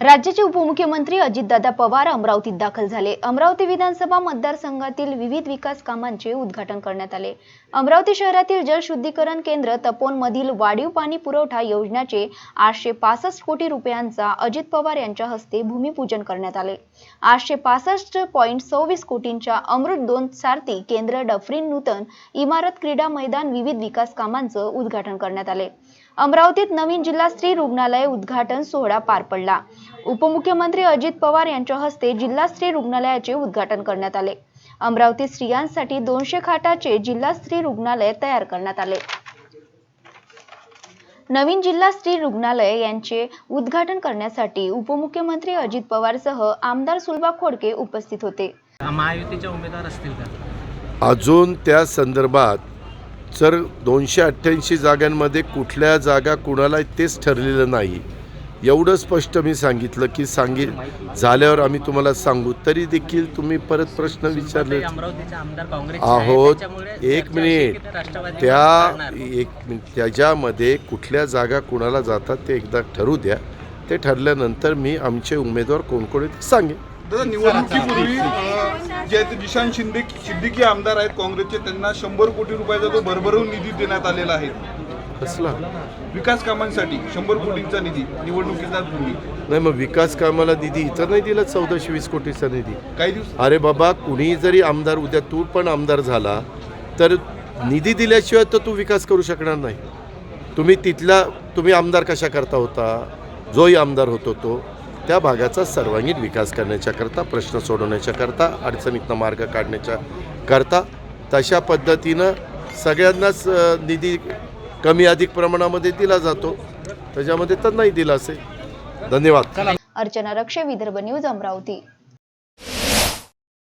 राज्याचे उपमुख्यमंत्री अजितदादा पवार अमरावतीत दाखल झाले. अमरावती विधानसभा मतदारसंघातील विविध विकास कामांचे उद्घाटन करण्यात आले. अमरावती शहरातील जलशुद्धीकरण केंद्र तपोनमधील वाढीव पाणी पुरवठा योजनेचे आठशे पासष्ट कोटी रुपयांचा अजित पवार यांच्या हस्ते भूमिपूजन करण्यात आले. आठशे पासष्ट पॉईंट सव्वीस कोटींच्या अमृत दोन सारथी केंद्र डफरीन नूतन इमारत क्रीडा मैदान विविध विकास कामांचं उद्घाटन करण्यात आले. अमरावतीत नवीन जिल्हा स्त्री रुग्णालय उद्घाटन सोहळा पार पडला. उपमुख्यमंत्री अजित पवार यांच्या हस्ते जिल्हा स्त्री रुग्णालयाचे उद्घाटन करण्यात आले. अमरावती स्त्रियांसाठी दोनशे खाटाचे जिल्हा स्त्री रुग्णालय तयार करण्यात आले. नवीन जिल्हा स्त्री रुग्णालय यांचे उद्घाटन करण्यासाठी उपमुख्यमंत्री अजित पवारसह आमदार सुलभा खोडके उपस्थित होते. महायुतीचे उमेदवार असतील का? अजून त्या संदर्भात जर दोनशे अठ्ठ्याऐंशी जागांमध्ये कुठल्या जागा कुणाला तेच ठरलेलं नाही. एवढं स्पष्ट मी सांगितलं की सांगी झाल्यावर आम्ही तुम्हाला सांगू. तरी देखील तुम्ही परत प्रश्न विचारले. अमरावतीचे आमदार काँग्रेस आहोत एक मिनिट. त्या एक मिनिट. त्याच्यामध्ये कुठल्या जागा कुणाला जातात ते एकदा ठरू द्या. ते ठरल्यानंतर मी आमचे उमेदवार कोण कोण सांगेन. दादा निवडणुकीपूर्वी जे आहेत ते जिशान शिंदे सिद्दीकी आमदार आहेत काँग्रेसचे त्यांना शंभर कोटी रुपयाचा तो भरभरून निधी देण्यात आलेला आहे. कसला? विकास कामांसाठी शंभर कोटींचा निधी निवडणुकीचा पूर्वी नाही मग विकास कामाला निधी इथं नाही दिला चौदाशे वीस कोटीचा निधी. काही दिवस अरे बाबा कुणी जरी आमदार उद्या तू पण आमदार झाला तर निधी दिल्याशिवाय तर तू विकास करू शकणार नाही. तुम्ही तिथला तुम्ही आमदार कशा करता होता? जोही आमदार होतो तो. त्या भागाचा सर्वांगीण विकास करण्याच्या करता प्रश्न सोडवण्याच्या करता अडचणीतनं मार्ग काढण्याच्या करता तशा पद्धतीनं सगळ्यांनाच निधी कमी अधिक प्रमाणामध्ये दिला जातो. त्याच्यामध्ये तर नाही दिला असेल. धन्यवाद. अर्चना रक्षे विदर्भ न्यूज अमरावती.